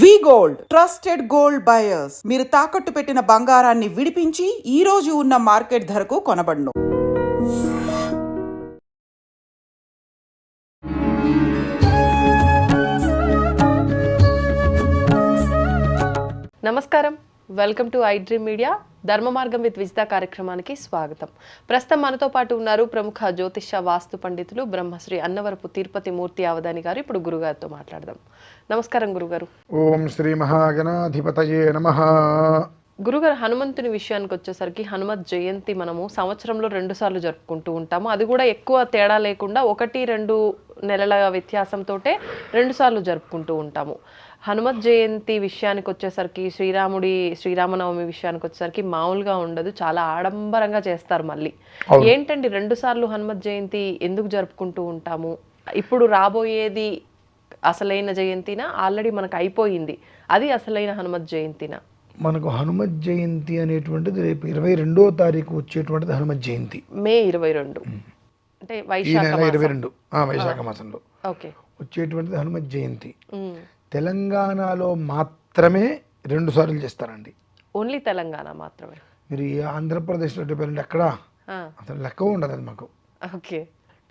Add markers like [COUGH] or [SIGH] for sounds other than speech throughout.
V gold trusted gold buyers. మీరు తాకట్టు పెట్టిన బంగారాన్ని విడిపించి ఈ రోజు ఉన్న మార్కెట్ ధరకు కొనబడును. నమస్కారం. Welcome to I dream media. Dharma Margam with Vijitha కార్యక్రమానికి స్వాగతం. ప్రస్తుతం మనతో పాటు ఉన్నారు ప్రముఖ జ్యోతిష వాస్తు పండితులు బ్రహ్మశ్రీ అన్నవరపు తిరుపతి మూర్తి అవధాని గారు. ఇప్పుడు గురుగారితో మాట్లాడదాం. నమస్కారం గురుగారు. ఓం శ్రీ మహాగణాధిపతయే నమ. గురుగారు హనుమంతుని విషయానికి వచ్చేసరికి హనుమత్ జయంతి మనము సంవత్సరంలో రెండు సార్లు జరుపుకుంటూ ఉంటాము. అది కూడా ఎక్కువ తేడా లేకుండా ఒకటి రెండు నెలల వ్యత్యాసంతో రెండు సార్లు జరుపుకుంటూ ఉంటాము. హనుమత్ జయంతి విషయానికి వచ్చేసరికి శ్రీరాముడి శ్రీరామనవమి విషయానికి వచ్చేసరికి మామూలుగా ఉండదు చాలా ఆడంబరంగా చేస్తారు మళ్ళీ. ఏంటండి రెండు సార్లు హనుమత్ జయంతి ఎందుకు జరుపుకుంటూ ఉంటాము? ఇప్పుడు రాబోయేది అసలైన జయంతినా? ఆల్రెడీ మనకు అయిపోయింది. అది అసలైన హనుమత్ జయంతినా? మనకు హనుమత్ జయంతి అనేటువంటిది రేపు ఇరవై రెండో తారీఖు వచ్చేటువంటిది హనుమత్ జయంతి. మే ఇరవై రెండు. అంటే. ఇరవై రెండు. వైశాఖ మాసంలో. ఓకే. వచ్చేటువంటిది హనుమత్ జయంతి. తెలంగాణలో మాత్రమే రెండు సార్లు చేస్తారండి. ఓన్లీ తెలంగాణ మాత్రమే. మీరు ఆంధ్రప్రదేశ్లో చెప్పారండి ఎక్కడ? అసలు లెక్క ఉండదు అది మాకు. ఓకే.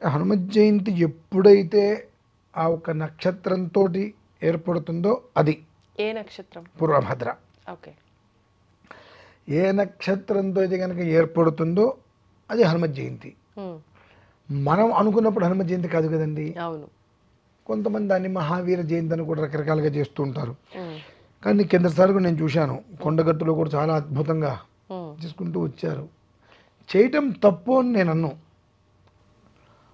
హనుమత్ జయంతి ఎప్పుడైతే ఆ ఒక నక్షత్రంతో ఏర్పడుతుందో అది. ఏ నక్షత్రం? పూర్వభద్ర. ఓకే. ఏ నక్షత్రంతో అయితే కనుక ఏర్పడుతుందో అది హనుమత్ జయంతి. మనం అనుకున్నప్పుడు హనుమత్ జయంతి కాదు కదండి. అవును. కొంతమంది దాన్ని మహావీర జయంతి అని కూడా రకరకాలుగా చేస్తూ ఉంటారు. కానీ కిందసారి కూడా నేను చూశాను. కొండగట్టులో కూడా చాలా అద్భుతంగా. చేసుకుంటూ వచ్చారు. చేయటం తప్పు అని నేను అన్ను.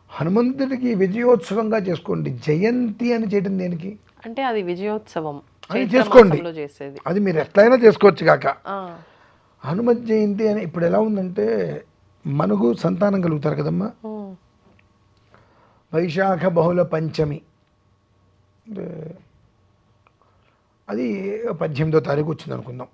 హనుమంతుడికి విజయోత్సవంగా చేసుకోండి. జయంతి అని చేయటం దేనికి? అంటే అది విజయోత్సవం. అది చేసుకోండి. అది మీరు ఎట్లయినా చేసుకోవచ్చు కాక. హనుమత్ జయంతి అని ఇప్పుడు ఎలా ఉందంటే మనకు సంతానం కలుగుతారు కదమ్మా. వైశాఖ బహుళ పంచమి. అది పద్దెనిమిదో తారీఖు వచ్చింది అనుకుందాం.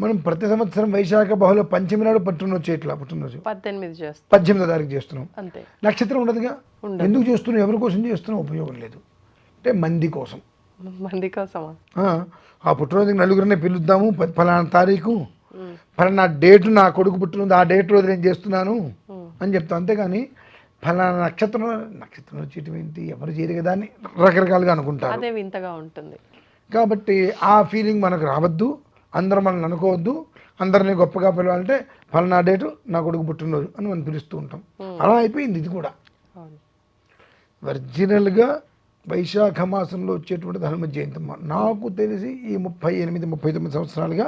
మనం ప్రతి సంవత్సరం వైశాఖ బహుళ పంచమి నాడు పుట్టినరోజు చేయట్లా పుట్టినరోజు. పద్దెనిమిది తారీఖు చేస్తున్నాం. అంతే. నక్షత్రం ఉండదుగా? ఉండదు. ఎందుకు చేస్తున్నాం ఎవరి కోసం చేస్తున్నాం ఉపయోగం లేదు. అంటే మంది కోసం. మంది కోసమా? ఆ, పుట్టినరోజుకి నలుగురిని పిలుద్దాము. ఫలానా తారీఖు. ఫలానా డేటు నా కొడుకు పుట్టినరోజు. ఆ డేట్ రోజు నేను చేస్తున్నాను. అని చెప్తాం. అంతేగాని ఫలానా నక్షత్రం నక్షత్రం వచ్చేయటం ఏంటి? ఎవరు చేయరు కదా అని రకరకాలుగా అనుకుంటారు. అదే వింతగా ఉంటుంది. కాబట్టి ఆ ఫీలింగ్ మనకు రావద్దు. అందరం మనల్ని అనుకోవద్దు. అందరినీ గొప్పగా పిలవాలంటే ఫలానా డేటు నా కొడుకు పుట్టినరోజు అని మనం పిలుస్తూ ఉంటాం. అలా అయిపోయింది ఇది కూడా. ఒరిజినల్గా వైశాఖ మాసంలో వచ్చేటువంటిది హనుమత్ జయంతమ్మ నాకు తెలిసి ఈ ముప్పై ఎనిమిది ముప్పై తొమ్మిది సంవత్సరాలుగా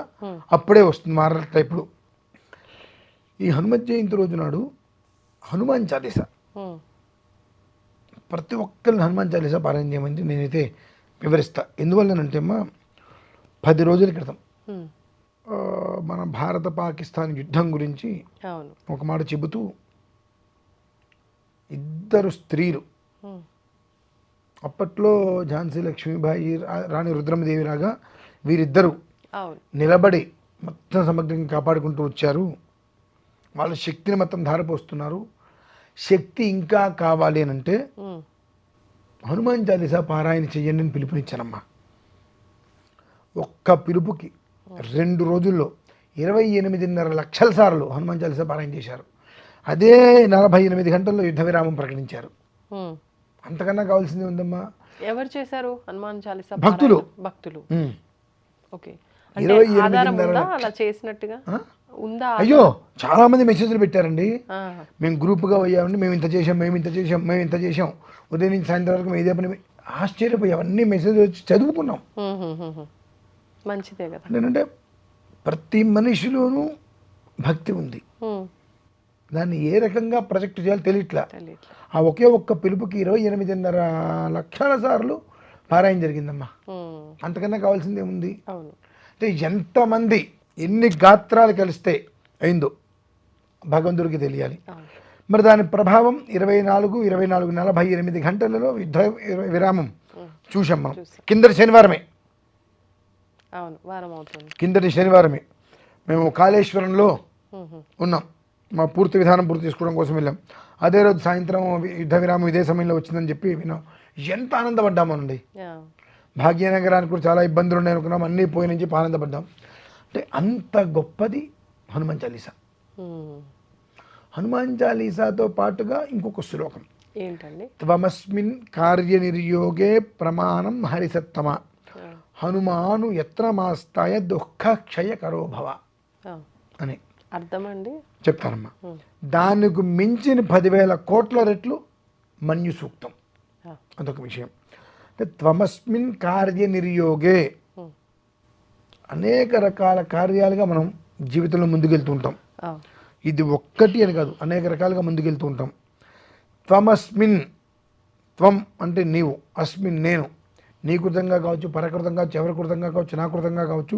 అప్పుడే వస్తుంది మారట ఇప్పుడు ఈ హనుమత్ జయంతి రోజు నాడు హనుమాన్ చాలీసా. ప్రతి ఒక్కరిని హనుమాన్ చాలీసా పారాయణ చేయమని నేనైతే వివరిస్తా ఎందువల్లనంటే అమ్మా పది రోజుల క్రితం మన భారత పాకిస్తాన్ యుద్ధం గురించి ఒక మాట చెబుతూ ఇద్దరు స్త్రీలు. అప్పట్లో ఝాన్సీ లక్ష్మీబాయి రా- రాణి రుద్రమదేవి లాగా వీరిద్దరూ నిలబడి మొత్తం సమగ్రంగా కాపాడుకుంటూ వచ్చారు వాళ్ళ శక్తిని మొత్తం ధారపోస్తున్నారు శక్తి ఇంకా కావాలి అని అంటే. హనుమాన్ చాలీసా పారాయణ చెయ్యండి అని పిలుపునిచ్చానమ్మా ఒక్క పిలుపుకి రెండు రోజుల్లో ఇరవై ఎనిమిదిన్నర లక్షల సార్లు హనుమాన్ చాలీసా పారాయణ చేశారు అదే నలభై ఎనిమిది గంటల్లో యుద్ధ విరామం ప్రకటించారు. అంతకన్నా కావాల్సింది ఉందమ్మా ఎవరు చేశారు హనుమాన్ చాలీసా భక్తులు. భక్తులు. ఓకే ఇరవై ఎనిమిదిన్నర అలా చేసినట్టుగా? ఉందా? అయ్యో చాలా మంది మెసేజ్లు పెట్టారండి. మేము గ్రూప్గా పోయామండి మేము ఇంత చేసాం మేము ఇంత చేసాం మేము ఇంత చేసాం ఉదయం నుంచి సాయంత్రం వరకు మేము ఇదే పని ఆశ్చర్యపోయి అవన్నీ మెసేజ్ వచ్చి చదువుకున్నాం. మంచిదే కదా. ఏంటంటే ప్రతి మనిషిలోనూ భక్తి ఉంది. దాన్ని ఏ రకంగా ప్రొజెక్ట్ చేయాలో తెలియట్లా. ఆ ఒకే ఒక్క పిలుపుకి ఇరవై ఎనిమిదిన్నర లక్షల సార్లు పారాయణ జరిగిందమ్మా. అంతకన్నా కావాల్సింది ఏముంది అవును. అంటే ఎంతమంది ఎన్ని గాత్రాలు కలిస్తే అయిందో భగవంతుడికి తెలియాలి. మరి దాని ప్రభావం ఇరవై నాలుగు ఇరవై నాలుగు నలభై ఎనిమిది గంటలలో యుద్ధ విరామం చూసాం మనం. కిందటి శనివారమే. కిందటి శనివారమే. మేము కాళేశ్వరంలో ఉన్నాం. మా పూర్తి విధానం పూర్తి చేసుకోవడం కోసం వెళ్ళాం. అదే రోజు సాయంత్రం యుద్ధ విరామం ఇదే సమయంలో వచ్చిందని చెప్పి విన్నాం. ఎంత ఆనందపడ్డామోనండి. భాగ్యనగరానికి కూడా చాలా ఇబ్బందులు ఉన్నాయి అనుకున్నాం. అన్నీ పోయి నుంచి ఆనందపడ్డాం. అంటే అంత గొప్పది హనుమాన్ చాలీసా. హనుమాన్ చాలీసాతో పాటుగా ఇంకొక శ్లోకం ఏంటండి త్వమస్మిన్ కార్యనిర్యోగే ప్రమాణం హరిసత్తమ హనుమాను ఎత్ర మాస్తాయ దుఃఖ క్షయకరో భవ ఆ. అని అర్థమండి చెప్తానమ్మా ఉమ్. దానికి మించిన పదివేల కోట్ల రెట్లు మన్యు సూక్తం. అదొక విషయం త్వమస్మిన్ కార్యనిర్యోగే. అనేక రకాల కార్యాలుగా మనం జీవితంలో ముందుకెళ్తూ ఉంటాం ఆ. ఇది ఒక్కటి అని కాదు అనేక రకాలుగా ముందుకెళ్తూ ఉంటాం త్వమస్మిన్ త్వం అంటే నీవు అస్మిన్ నేను. నీ కృతంగా కావచ్చు పరకృతంగా కావచ్చు ఎవరి కృతంగా కావచ్చు నా కృతంగా కావచ్చు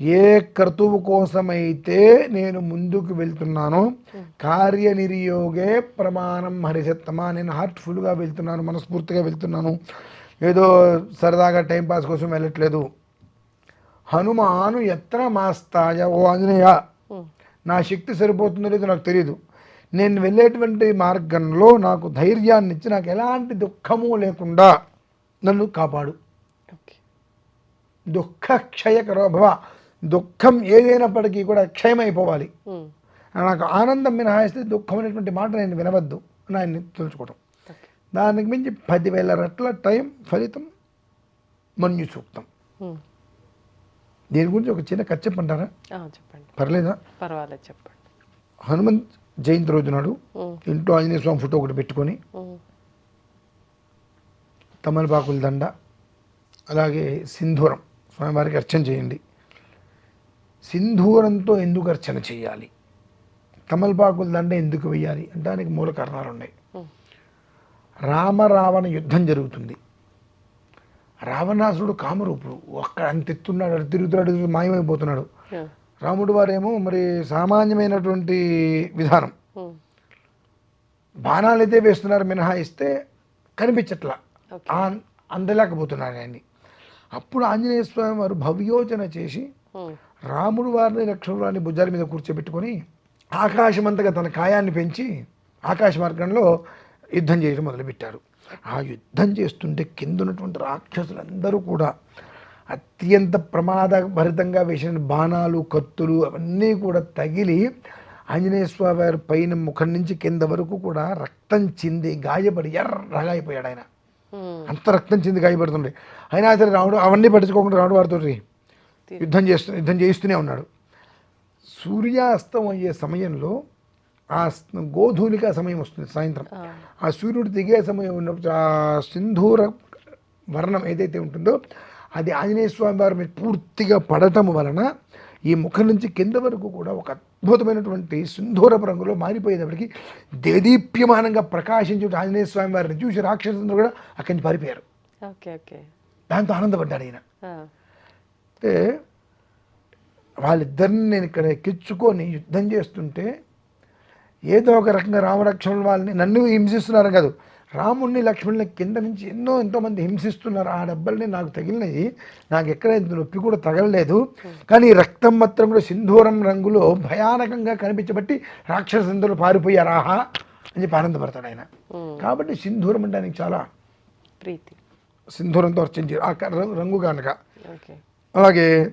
ఏ కర్తువు కోసమైతే నేను ముందుకు వెళ్తున్నానో కార్యనిర్యోగే ప్రమాణం హరిసత్తమా నేను హార్ట్ఫుల్గా వెళ్తున్నాను మనస్ఫూర్తిగా వెళ్తున్నాను. ఏదో సరదాగా టైంపాస్ కోసం వెళ్ళట్లేదు. హనుమాను ఎత్ర మాస్తాయ? ఓ ఆంజనేయ. నా శక్తి సరిపోతుందో లేదో నాకు తెలియదు నేను వెళ్ళేటువంటి మార్గంలో నాకు ధైర్యాన్ని ఇచ్చి నాకు ఎలాంటి దుఃఖము లేకుండా నన్ను కాపాడు. దుఃఖ క్షయకరో భవ దుఃఖం ఏదైనప్పటికీ కూడా క్షయమైపోవాలి. నాకు ఆనందం మినహాయిస్తే దుఃఖం అనేటువంటి మాట నేను వినవద్దు అని ఆయన్ని తెలుసుకోవడం ఓకే. దానికి మించి పదివేల రెట్ల టైం ఫలితం మన్యు సూక్తం. దీని గురించి ఒక చిన్న కథ చెప్పంటారా చెప్పండి. పర్లేదా? పర్వాలేదు చెప్పండి. హనుమంత్ జయంతి రోజు నాడు. ఇంట్లో ఆంజనేయ స్వామి ఫోటో ఒకటి పెట్టుకొని. తమలపాకుల దండ అలాగే సింధూరం స్వామివారికి అర్చన చేయండి. సింధూరంతో ఎందుకు అర్చన చేయాలి? తమలపాకుల దండ ఎందుకు వేయాలి అంటే దానికి మూల కారణాలు ఉన్నాయి ఉమ్. రామరావణ యుద్ధం జరుగుతుంది. రావణాసురుడు కామరూపుడు. ఒక్కడ అంత ఎత్తున్నాడు అటు తిరుగుతున్నాడు మాయమైపోతున్నాడు. రాముడు వారేమో మరి సామాన్యమైనటువంటి విధానం. ఉమ్. బాణాలు అయితే వేస్తున్నారు మినహాయిస్తే కనిపించట్లా. అందలేకపోతున్నారు ఆయన్ని. అప్పుడు ఆంజనేయ స్వామి వారు భవ్యోచన చేసి. రాముడు వారిని లక్ష్మణుని భుజాల మీద కూర్చోబెట్టుకొని ఆకాశమంతగా తన కాయాన్ని పెంచి ఆకాశ మార్గంలో యుద్ధం చేయడం మొదలుపెట్టారు. ఆ యుద్ధం చేస్తుంటే కింద ఉన్నటువంటి రాక్షసులందరూ కూడా అత్యంత ప్రమాదభరితంగా వేసిన బాణాలు కత్తులు అవన్నీ కూడా తగిలి ఆంజనేయ స్వామి వారి పైన ముఖం నుంచి కింద వరకు కూడా రక్తం చింది గాయపడి ఎర్రగా అయిపోయాడు ఆయన. అంత రక్తం చింది గాయపడుతుండే. అయినా సరే రాముడు అవన్నీ పట్టించుకోకుండా రాముడు వారితో యుద్ధం చేస్తూ యుద్ధం చేస్తూనే ఉన్నాడు. సూర్యాస్తం అయ్యే సమయంలో ఆ గోధూలిక సమయం వస్తుంది సాయంత్రం ఆ. సూర్యుడు దిగే సమయం ఉన్నప్పుడు ఆ సింధూర వర్ణం ఏదైతే ఉంటుందో అది ఆంజనేయ స్వామి వారి మీద పూర్తిగా పడటం వలన ఈ ముఖం నుంచి కింద వరకు కూడా ఒక అద్భుతమైనటువంటి సింధూరపు రంగులో మారిపోయేటప్పటికి దేదీప్యమానంగా ప్రకాశించే ఆంజనేయ స్వామి వారిని చూసి రాక్షసులందరూ కూడా అక్కడి నుంచి పారిపోయారు దాంతో ఆనందపడ్డాడు ఈయన ఆ. అంటే వాళ్ళిద్దరిని నేను ఇక్కడ ఎక్కించుకొని యుద్ధం చేస్తుంటే ఏదో ఒక రకంగా రామలక్ష్మణుల వాళ్ళని నన్ను హింసిస్తున్నారు కాదు. రాముణ్ణి లక్ష్మణుని కింద నుంచి ఎన్నో ఎంతోమంది హింసిస్తున్నారు. ఆ డబ్బల్ని నాకు తగిలినవి నాకు ఎక్కడ నొప్పి కూడా తగలలేదు. కానీ రక్తం మాత్రం కూడా సింధూరం రంగులో భయానకంగా కనిపించబట్టి రాక్షసుందరూ పారిపోయారు. ఆహా అని చెప్పి ఆనందపడతాడు ఆయన. కాబట్టి సింధూరం అంటే ఆయనకి చాలా ప్రీతి. సింధూరంతో అర్చించారు ఆ రంగు- కనుక. అలాగే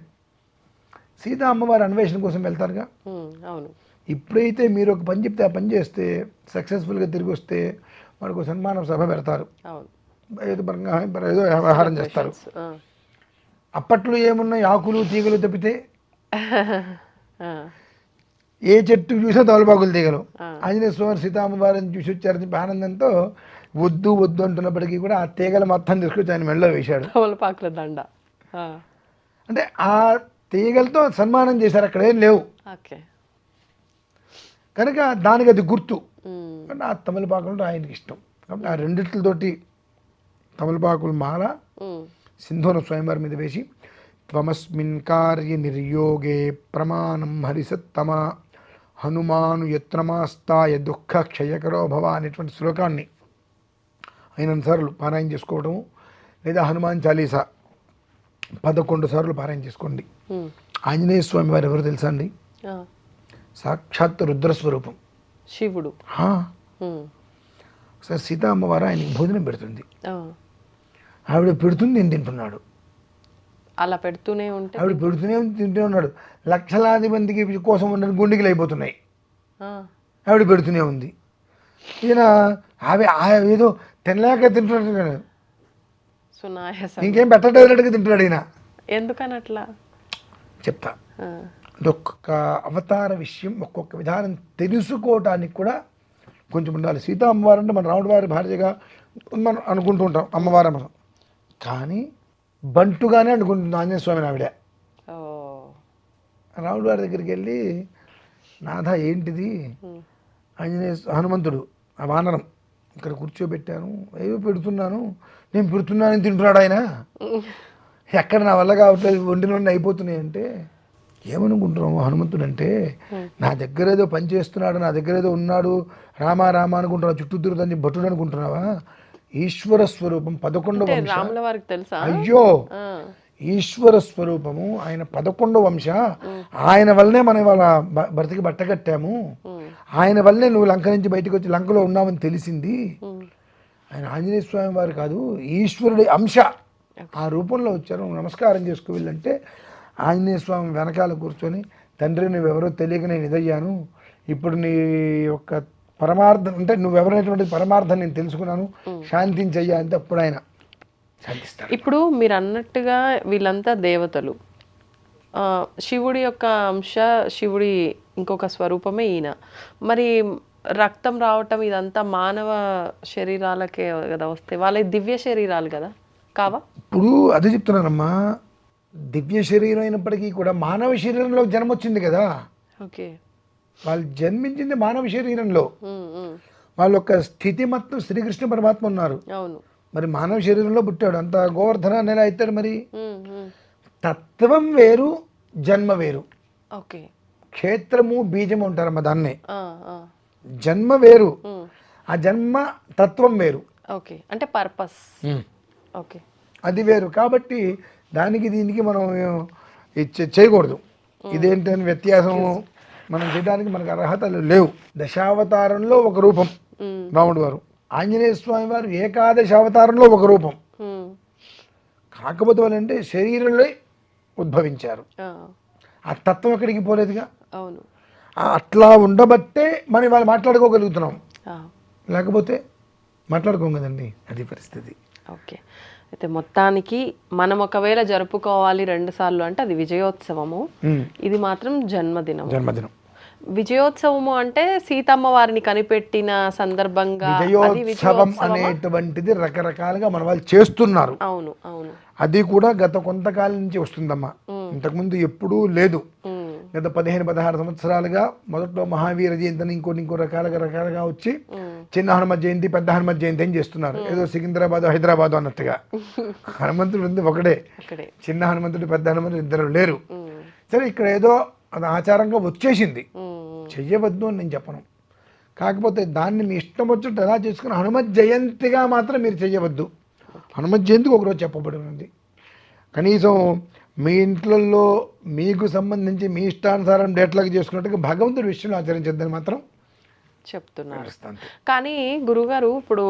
సీతా అమ్మవారి అన్వేషణ కోసం వెళ్తారుగా. అవును. ఇప్పుడైతే మీరు ఒక పని చెప్తే ఆ పని చేస్తే సక్సెస్ఫుల్గా తిరిగి వస్తే మనకు సన్మానం సభ పెడతారు. ఏదో వ్యవహారం చేస్తారు. అప్పట్లో ఏమున్నాయి? ఆకులు తీగలు తప్పితే. ఏ చెట్టు చూసినా తమలపాకులు తీగలు. ఆంజనేయ స్వామి సీతామ్మవారిని చూసి వచ్చారని చెప్పి ఆనందంతో వద్దు వద్దు అంటున్నప్పటికీ కూడా ఆ తీగలు మొత్తం తీసుకొచ్చి ఆయన మెళ్ళలో వేశాడు. దండ. అంటే ఆ తీగలతో సన్మానం చేశారు అక్కడ ఏం లేవు. ఓకే. కనుక దానికి అది గుర్తు. అంటే ఆ తమలపాకులు ఆయనకి ఇష్టం కాబట్టి ఆ రెండిట్లతోటి తమలపాకులు మాల. సింధూర స్వయంవరం మీద వేసి త్వమస్మిన్ కార్య నిర్యోగే ప్రమాణం హరిసత్తమ హనుమాను యత్నమాస్తాయ దుఃఖ క్షయకరో భవ అనేటువంటి శ్లోకాన్ని అయినంత సార్లు పారాయణ చేసుకోవడము లేదా హనుమాన్ చాలీసా పదకొండు సార్లు పారాయణ చేసుకోండి. ఆంజనేయ స్వామి వారు ఎవరు తెలుసా అండి. సాక్షాత్ రుద్రస్వరూపం. శివుడు. ఒకసారి సీతా అమ్మవారు ఆయనకి భోజనం పెడుతుంది. ఆవిడ పెడుతుంది నేను తింటున్నాడు. అలా పెడుతూనే ఉంటే? ఆవిడ పెడుతూనే తింటూనే ఉన్నాడు. లక్షలాది మందికి కోసం ఉన్న గుండెకి అయిపోతున్నాయి ఆవిడ పెడుతూనే ఉంది. ఈయన ఆవి ఏదో తినలేక తింటున్నాడు ఇంకేం పెట్టలేనట్టుగా తింటున్నాడు ఈయన. ఎందుకని అట్లా? చెప్తా. ఒక్కొక్క అవతార విషయం ఒక్కొక్క విధానం తెలుసుకోవటానికి కూడా కొంచెం ఉండాలి. సీతా అమ్మవారు అంటే మన రాముడి వారి భార్యగా మనం అనుకుంటూ ఉంటాం అమ్మవారు మనం కానీ బంటుగానే అనుకుంటుంది ఆంజనేయ స్వామిని ఆవిడ. రాముడి వారి దగ్గరికి వెళ్ళి నాథ ఏంటిది? ఆంజనేయ హనుమంతుడు ఆ వానరం ఇక్కడ కూర్చోబెట్టాను ఏవో పెడుతున్నాను నేను పెడుతున్నానని తింటున్నాడు ఆయన. ఎక్కడ నా వల్ల కావట్లేదు వండి నుండి అయిపోతున్నాయి అంటే ఏమనుకుంటున్నాము హనుమంతుడు అంటే నా దగ్గర ఏదో పని చేస్తున్నాడు నా దగ్గర ఏదో ఉన్నాడు రామా రామ అనుకుంటున్నావు చుట్టూ తిరుగుతుంది భటుడు అనుకుంటున్నావా? ఈశ్వర స్వరూపం పదకొండవ వంశ. అయ్యో! ఈశ్వర స్వరూపము ఆయన పదకొండవ వంశ. ఆయన వల్లనే మనం ఇవాళ బ- భర్తకి బట్ట కట్టాము. ఉమ్, ఆయన వల్లనే నువ్వు లంక నుంచి బయటకు వచ్చి లంకలో ఉన్నావని తెలిసింది. ఆయన ఆంజనేయ స్వామి వారు కాదు ఈశ్వరుడి అంశ. ఆ రూపంలో వచ్చారు. నమస్కారం చేసుకు వెళ్ళంటే ఆంజనేయ స్వామి వెనకాల కూర్చొని తండ్రి నువ్వెవరో తెలియక నేను ఇదయ్యాను. ఇప్పుడు నీ యొక్క పరమార్థం అంటే నువ్వెవరైనటువంటి పరమార్థం నేను తెలుసుకున్నాను. శాంతించయ్యా అంటే అప్పుడు ఆయన శాంతిస్తాడు. ఇప్పుడు మీరు అన్నట్టుగా వీళ్ళంతా దేవతలు. శివుడి యొక్క అంశ శివుడి ఇంకొక స్వరూపమే ఈయన. మరి రక్తం రావటం ఇదంతా మానవ శరీరాలకే కదా వస్తాయి వాళ్ళ దివ్య శరీరాలు కదా? కావా? ఇప్పుడు అదే చెప్తున్నానమ్మా. దివ్య శరీరం అయినప్పటికీ కూడా మానవ శరీరంలో జన్మ వచ్చింది కదా. ఓకే. వాళ్ళు జన్మించింది మానవ శరీరంలో. వాళ్ళ యొక్క స్థితి మొత్తం శ్రీకృష్ణ పరమాత్మ ఉన్నారు. మరి మానవ శరీరంలో పుట్టాడు. అంత గోవర్ధన ఎలా అవుతాడు మరి. తత్వం వేరు జన్మ వేరు. ఓకే. క్షేత్రము బీజము ఉంటారమ్మ దాన్నే. జన్మ వేరు ఆ జన్మ తత్వం వేరు. ఓకే. అంటే పర్పస్. ఓకే. అది వేరు. కాబట్టి దానికి దీనికి మనం ఇచ్చే చేయకూడదు. ఇదేంటని వ్యత్యాసం మనం చేయడానికి మనకు అర్హతలు లేవు. దశావతారంలో ఒక రూపం రాముడు వారు ఆంజనేయ స్వామి వారు ఏకాదశ అవతారంలో ఒక రూపం. కాకపోతే వాళ్ళంటే శరీరంలో ఉద్భవించారు. ఆ, తత్వం ఎక్కడికి పోలేదుగా? అట్లా ఉండబట్టే మనం వాళ్ళు మాట్లాడుకోగలుగుతున్నాం. లేకపోతే మాట్లాడుకోం కదండి. అది పరిస్థితి. ఓకే. అయితే మొత్తానికి మనం ఒకవేళ జరుపుకోవాలి రెండు సార్లు అంటే అది విజయోత్సవము. ఇది మాత్రం జన్మదినం జన్మదినం. విజయోత్సవము అంటే సీతమ్మ వారిని కనిపెట్టిన సందర్భంగా అది విజయోత్సవం? అనేటువంటిది రకరకాలుగా మన వాళ్ళు చేస్తున్నారు. అవును అవును. అది కూడా గత కొంతకాలం నుంచి వస్తుందమ్మా. ఇంతకుముందు ఎప్పుడూ లేదు. గత పదిహేను పదహారు సంవత్సరాలుగా మొదట్లో మహావీర జయంతి అని ఇంకోటి ఇంకో రకాలుగా రకాలుగా వచ్చి చిన్న హనుమత్ జయంతి పెద్ద హనుమత్ జయంతి అని చేస్తున్నారు. ఏదో సికింద్రాబాద్ హైదరాబాద్ అన్నట్టుగా. [LAUGHS] హనుమంతుడు ఉంది అక్కడే చిన్న హనుమంతుడు పెద్ద హనుమంతుడు ఇద్దరు లేరు. సరే ఇక్కడ ఏదో అది ఆచారంగా వచ్చేసింది. చెయ్యవద్దు అని నేను చెప్పను. కాకపోతే దాన్ని మీ ఇష్టం వచ్చినట్టు ఎలా చేసుకుని హనుమత్ జయంతిగా మాత్రం మీరు చెయ్యవద్దు. హనుమత్ జయంతికి ఒకరోజు చెప్పబడి ఉంది. కనీసం మీ ఇంట్లలో మీకు సంబంధించి మీ ఇష్టానుసారం డేట్లకు చేసుకున్నట్టుగా భగవంతుడి విషయంలో ఆచరించద్దని మాత్రం చెప్తున్నారు. కానీ గురుగారు ఇప్పుడు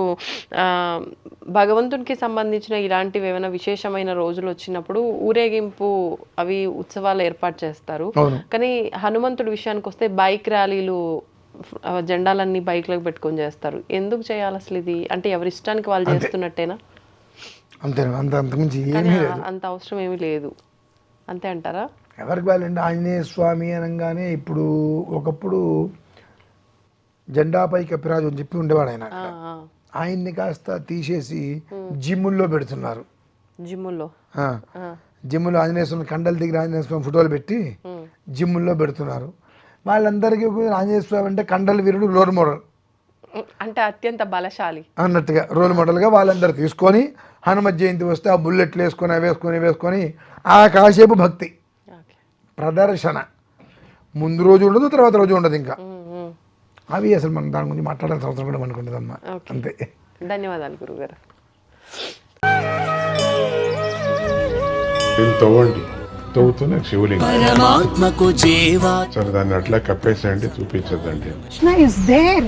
భగవంతునికి సంబంధించిన ఇలాంటివి ఏమైనా విశేషమైన రోజులు వచ్చినప్పుడు ఊరేగింపు అవి ఉత్సవాలు ఏర్పాటు చేస్తారు. కానీ హనుమంతుడి విషయానికి వస్తే బైక్ ర్యాలీలు జెండాలన్నీ బైక్లకు పెట్టుకొని చేస్తారు. ఎందుకు చేయాలి అసలు ఇది? అంటే ఎవరి ఇష్టానికి వాళ్ళు చేస్తున్నట్టేనా? అంతే అంత అవసరం ఏమీ లేదు. అంతే అంటారా? ఎవరికి వాళ్ళండి ఆంజనేయ స్వామి అనగానే ఇప్పుడు ఒకప్పుడు జెండాపై కపిరాజు అని చెప్పి ఉండేవాడు ఆయన. ఆయన్ని కాస్త తీసేసి జిమ్ముల్లో పెడుతున్నారు. జిమ్ముల్లో? జిమ్ములో ఆంజనేయ స్వామి కండల దగ్గర ఆంజనేయ స్వామి ఫోటోలు పెట్టి. జిమ్ముల్లో పెడుతున్నారు. వాళ్ళందరికీ ఆంజనేయ స్వామి అంటే కండల వీరుడు రోల్ మోడల్. అంటే అత్యంత బలశాలి. అన్నట్టుగా రోల్ మోడల్గా వాళ్ళందరూ తీసుకొని హనుమత్ జయంతి వస్తే ఆ బుల్లెట్లు వేసుకొని వేసుకొని వేసుకొని ఆ కాసేపు భక్తి. ఓకే. ప్రదర్శన. ముందు రోజు ఉండదు తర్వాత రోజు ఉండదు ఇంకా. అవి అసలు మనం దాని గురించి మాట్లాడాల్సిన అవసరం కూడా ఓకే. అంతే. ధన్యవాదాలు గురుగారు. దీన్ని తవ్వండి. తవ్వుతూనే శివలింగం. పరమాత్మకు జీవా. సరే దాన్ని అట్లా కప్పేసేయండి చూపించదండి కృష్ణ ఇస్ దేర్